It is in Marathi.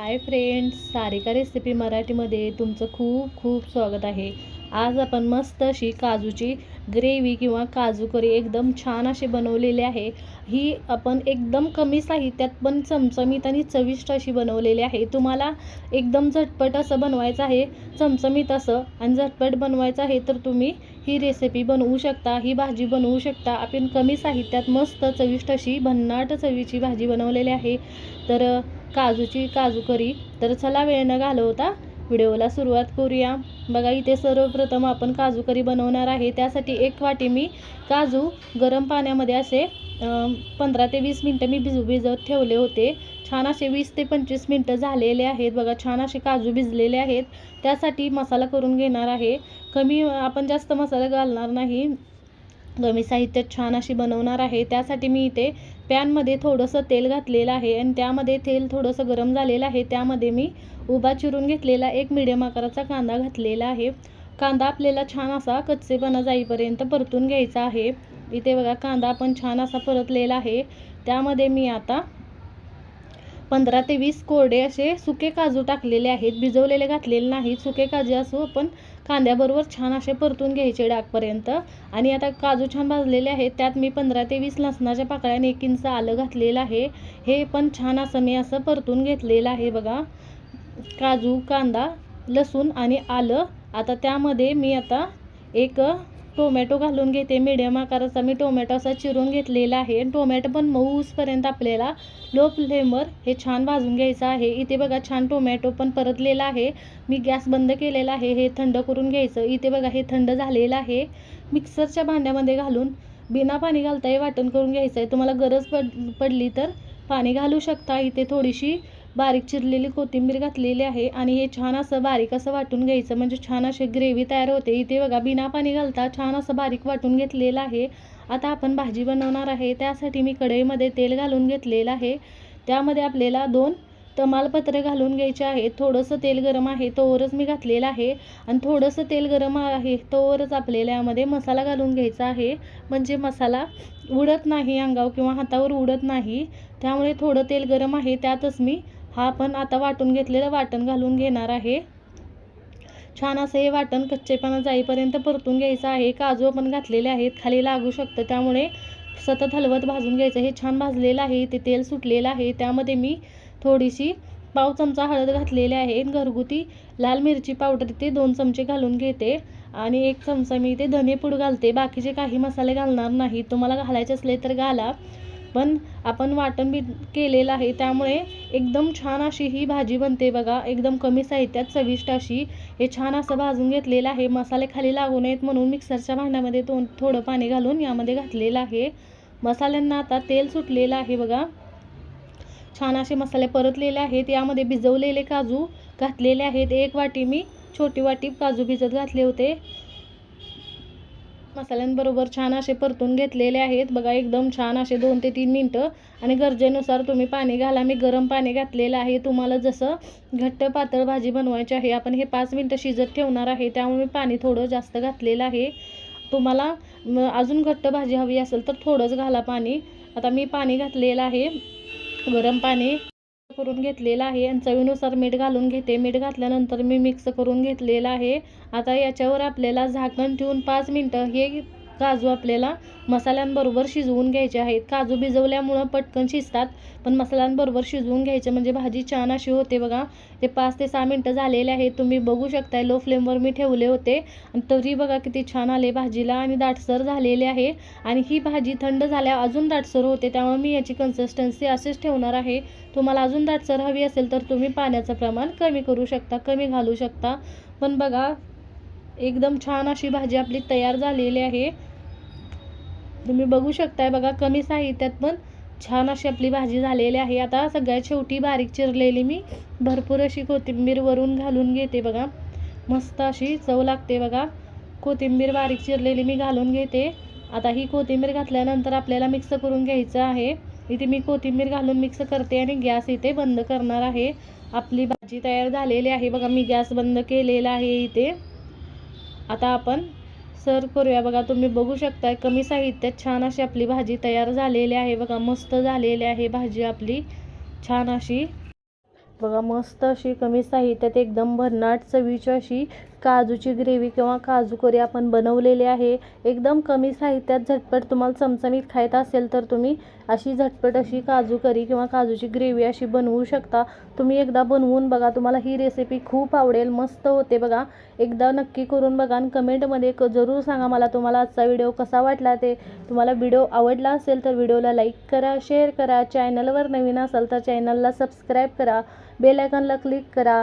हाय फ्रेंड्स सारिका रेसिपी मराठीमध्ये तुमचं खूप खूप स्वागत आहे. आज आपण मस्त अशी काजूची ग्रेव्ही किंवा काजू करी एकदम छान अशी बनवलेली आहे. ही आपण एकदम कमी साहित्यात पण चमचमीत आणि चविष्ट अशी बनवलेली आहे. तुम्हाला एकदम झटपट असं बनवायचं आहे चमचमीत असं आणि झटपट बनवायचं आहे तर तुम्ही ही रेसिपी बनवू शकता ही भाजी बनवू शकता. आपण कमी साहित्यात मस्त चविष्ट अशी भन्नाट चवीची भाजी बनवलेली आहे. तर काजूची काजू करी. तर चला वेळ न घालवता. व्हिडिओला सुरुवात करूया. बघा इथे सर्वप्रथम आपण काजू करी बनवणार आहे. त्यासाठी एक वाटी मी काजू गरम पाण्यामध्ये असे पंधरा ते वीस मिनटं मी भिजू भिजत ठेवले होते. छान असे वीस ते पंचवीस मिनटं झालेले आहेत. बघा छान असे काजू भिजलेले आहेत. त्यासाठी मसाला करून घेणार आहे. कमी आपण जास्त मसाला घालणार नाही. कमी साहित्यात छान अशी बनवणार आहे. त्यासाठी मी इथे पॅनमध्ये थोडंसं तेल घातलेलं आहे आणि त्यामध्ये तेल थोडंसं गरम झालेलं आहे. त्यामध्ये मी उभा चिरून घेतलेला एक मिडियम आकाराचा कांदा घातलेला आहे. कांदा आपल्याला छान असा कच्चेपणा जाईपर्यंत परतून घ्यायचा आहे. इथे बघा कांदा आपण छान असा परतलेला आहे. त्यामध्ये मी आता पंधरा ते वीस कोरडे असे सुके काजू टाकलेले आहेत. भिजवलेले घातलेले नाहीत. सुके काजू असो आपण कांद्याबरोबर छान असे परतून घ्यायचे डागपर्यंत. आणि आता काजू छान भाजलेले आहेत. त्यात मी पंधरा ते वीस लसणाच्या पाकळ्याने एक इंच आलं घातलेलं आहे. हे पण छान असं मी असं परतून घेतलेलं आहे बघा. काजू कांदा लसूण आणि आलं. आता त्यामध्ये मी आता एक टोमॅटो घालून घेते मिडियम आकाराचा. मी टोमॅटो असा चिरून घेतलेला आहे. टोमॅटो पण मऊसपर्यंत आपल्याला लो फ्लेमवर हे छान भाजून घ्यायचं आहे. इथे बघा छान टोमॅटो पण परतलेला आहे. मी गॅस बंद केलेला आहे हे थंड करून घ्यायचं. इथे बघा हे थंड झालेलं आहे. मिक्सरच्या भांड्यामध्ये घालून बिना पाणी घालता हे वाटण करून घ्यायचं आहे तुम्हाला गरज पड पडली तर पाणी घालू शकता. इथे थोडीशी बारीक चिरलेली कोथिंबीर घातलेली आहे आणि हे छान असं बारीक असं वाटून घ्यायचं. म्हणजे छान अशी ग्रेव्ही तयार होते. इथे बघा बिना पाणी घालता छान असं बारीक वाटून घेतलेलं आहे. आता आपण भाजी बनवणार आहे. त्यासाठी मी कढईमध्ये तेल घालून घेतलेलं आहे. त्यामध्ये आपल्याला दोन तमालपत्रे घालून घ्यायचे आहेत. थोडंसं तेल गरम आहे तोवरच मी घातलेलं आहे. आणि थोडंसं तेल गरम आहे तोवरच आपल्याला यामध्ये मसाला घालून घ्यायचा आहे. म्हणजे मसाला उडत नाही अंगावर किंवा हातावर उडत नाही. त्यामुळे थोडं तेल गरम आहे त्यातच मी हा आपण आता वाटून घेतलेलं वाटण घालून घेणार आहे. छान असं हे वाटण कच्चेपणा जाईपर्यंत परतून घ्यायचं आहे. काजू आपण घातलेले आहेत खाली लागू शकतं. त्यामुळे सतत हलवत भाजून घ्यायचं. हे छान भाजलेलं आहे ते तेल सुटलेलं आहे. त्यामध्ये मी थोडीशी पाव चमचा हळद घातलेली आहे. घरगुती लाल मिरची पावडर ते दोन चमचे घालून घेते. आणि एक चमचा मी इथे धनेपूड घालते. बाकीचे काही मसाले घालणार नाही. तुम्हाला घालायचे असले तर घाला. पण आपण वाटण बी केलेलं आहे. त्यामुळे एकदम छान अशी ही भाजी बनते बघा. एकदम कमी साहित्यात चविष्ट अशी. हे छान असं भाजून घेतलेलं आहे. मसाले खाली लागू नयेत म्हणून मिक्सरच्या भांड्यामध्ये तो थोडं पाणी घालून यामध्ये घातलेलं आहे. मसाल्यांना आता तेल सुटलेलं आहे बघा. छान असे मसाले परतलेले आहेत. यामध्ये भिजवलेले काजू घातलेले आहेत. एक वाटी मी छोटी वाटी काजू भिजत घातले होते. मसाल्यांबरोबर छान असे परतून घेतलेले आहेत. बघा एकदम छान असे दोन ते तीन मिनटं. आणि गरजेनुसार तुम्ही पाणी घाला. मी गरम पाणी घातलेलं आहे. तुम्हाला जसं घट्ट पातळ भाजी बनवायची आहे आपण हे पाच मिनटं शिजत ठेवणार आहे. त्यामुळे मी पाणी थोडं जास्त घातलेलं आहे. तुम्हाला अजून घट्ट भाजी हवी असेल तर थोडंच घाला पाणी. आता मी पाणी घातलेलं आहे. गरम पाणी. करून घेतलेलं आहे. आणि चवीनुसार मीठ घालून घेते. मीठ घातल्यानंतर मी मिक्स करून घेतलेलं आहे. आता याच्यावर आपल्याला झाकण ठेवून पाच मिनटं हे काजू आपल्याला मसाल्यांबरोबर शिजवून घ्यायचे आहेत. काजू भिजवल्यामुळं पटकन शिजतात पण मसाल्यांबरोबर शिजवून घ्यायचे म्हणजे भाजी छान अशी होते बघा. ते पाच ते सहा मिनटं झालेले आहेत. तुम्ही बघू शकताय लो फ्लेमवर मी ठेवले होते. आणि तरी बघा किती छान आले भाजीला आणि दाटसर झालेले आहे. आणि ही भाजी थंड झाल्या अजून दाटसर होते त्यामुळे मी याची कन्सिस्टन्सी असेच ठेवणार आहे. तुम्हाला अजून दाटसर हवी असेल तर तुम्ही पाण्याचं प्रमाण कमी करू शकता कमी घालू शकता. पण बघा एकदम छान अशी भाजी आपली तयार झालेली आहे. तुम्ही बघू शकताय बघा कमी साहित्यात पण छान अशी आपली भाजी झालेली आहे. आता सगळ्यात शेवटी बारीक चिरलेली मी भरपूर अशी कोथिंबीर वरून घालून घेते बघा. मस्त अशी चव लागते बघा. कोथिंबीर बारीक चिरलेली मी घालून घेते. आता ही कोथिंबीर घातल्यानंतर आपल्याला मिक्स करून घ्यायचं आहे. इथे मी कोथिंबीर घालून मिक्स करते आणि गॅस इथे बंद करणार आहे. आपली भाजी तयार झालेली आहे बघा मी गॅस बंद केलेला आहे इथे. आता आपण सर्व करूया. बघा तुम्ही बघू शकताय कमी साहित्यात छान अशी आपली भाजी तयार झालेली आहे. बघा मस्त झालेली आहे भाजी आपली. छान अशी. बघा मस्त अशी कमी साहित्यात एकदम भन्नाट चवीची अशी काजूची ग्रेव्ही किंवा काजू करी आपण बनवलेली आहे. एकदम कमी साहित्यात झटपट तुम्हाला चमचमीत खायचं असेल तर तुम्ही अशी झटपट अशी काजू करी किंवा काजूची ग्रेव्ही अशी बनवू शकता. तुम्ही एकदा बनवून बघा तुम्हाला ही रेसिपी खूप आवडेल मस्त होते बघा. एकदा नक्की करून बघा आणि कमेंटमध्ये क जरूर सांगा मला तुम्हाला आजचा व्हिडिओ कसा वाटला ते. तुम्हाला व्हिडिओ आवडला असेल तर व्हिडिओला लाईक करा शेअर करा. चॅनलवर नवीन असाल तर चॅनलला सबस्क्राईब करा. बेलायकनला क्लिक करा.